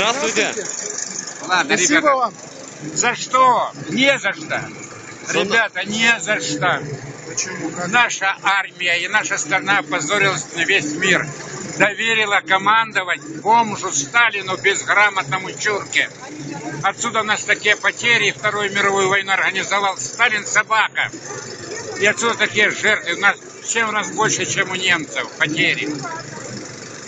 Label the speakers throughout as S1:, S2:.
S1: Здравствуйте.
S2: Ладно,
S3: Спасибо
S2: ребята.
S3: вам.
S2: За что? Не за что. Ребята, не за что.
S3: Почему? Как?
S2: Наша армия и наша страна опозорилась на весь мир. Доверила командовать бомжу Сталину безграмотному чурке. Отсюда у нас такие потери. Вторую мировую войну организовал Сталин собака. И отсюда такие жертвы. У нас чем раз больше, чем у немцев потери.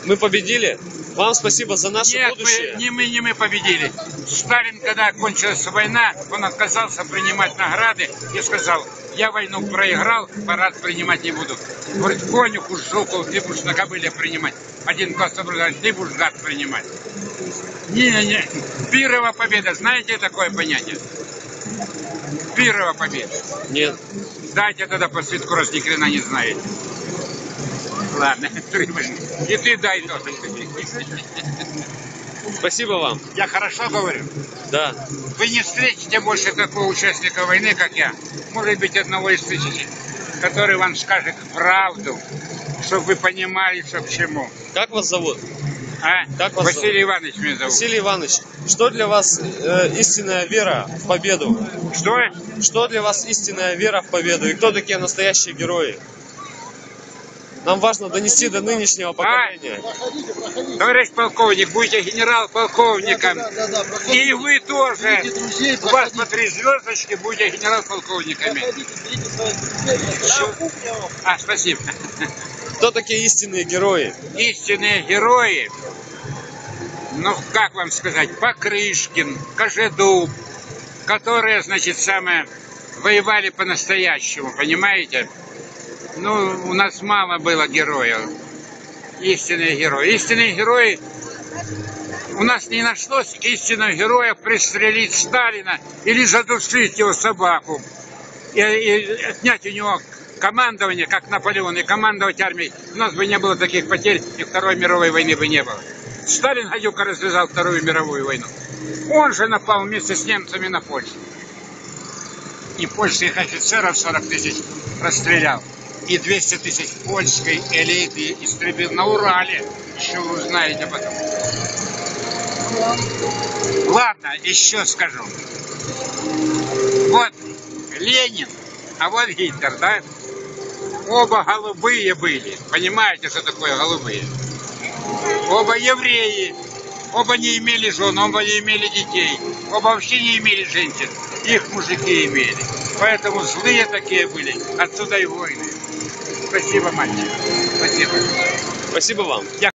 S1: Мы победили. Вам спасибо за наше
S2: Нет,
S1: будущее.
S2: мы, не мы, не мы победили. Сталин, когда кончилась война, он отказался принимать награды и сказал, я войну проиграл, парад принимать не буду. Говорит, конюху Жуков, ты будешь на кобыле принимать. Один класс образования, ты будешь гад принимать. Не-не-не, пирова победа, знаете такое понятие? Пирова победа.
S1: Нет.
S2: Дайте тогда по свитку, раз ни хрена не знаете. Ладно, и ты дай тоже.
S1: Спасибо вам.
S2: Я хорошо говорю?
S1: Да.
S2: Вы не встретите больше такого участника войны, как я. Может быть, одного из тысячи, который вам скажет правду, чтобы вы понимали, что к чему.
S1: Как вас зовут?
S2: А?
S1: Как вас
S2: Василий Иванович меня зовут.
S1: Василий Иванович, что для вас э, истинная вера в победу?
S2: Что?
S1: Что для вас истинная вера в победу? И кто такие настоящие герои? Нам важно донести до нынешнего поколения.
S3: Проходите, проходите.
S2: Товарищ полковник, будете генерал-полковником.
S3: Да, да, да, проходите.
S2: И вы тоже.
S3: Друзей,
S2: У вас по три звездочки, будете генерал-полковниками.
S3: Да.
S2: А, спасибо.
S1: Кто такие истинные герои?
S2: истинные герои, ну, как вам сказать, Покрышкин, Кожедуб, которые, значит, самое, воевали по-настоящему, понимаете? Ну, у нас мало было героев, истинные герои. Истинные герои, у нас не нашлось истинных героев пристрелить Сталина или задушить его собаку и, и отнять у него командование, как Наполеон, и командовать армией, у нас бы не было таких потерь, и Второй мировой войны бы не было. Сталин гадюка развязал Вторую мировую войну. Он же напал вместе с немцами на Польшу. И польских офицеров 40 тысяч расстрелял. И 200 тысяч польской элиты истребил на Урале. Еще вы узнаете потом. Ладно, еще скажу. Вот Ленин, а вот Гитлер, да? Оба голубые были. Понимаете, что такое голубые? Оба евреи. Оба не имели жен, оба не имели детей. Оба вообще не имели женщин. Их мужики имели. Поэтому злые такие были. Отсюда и войны. Спасибо, мальчик. Спасибо.
S1: Спасибо вам.
S2: Я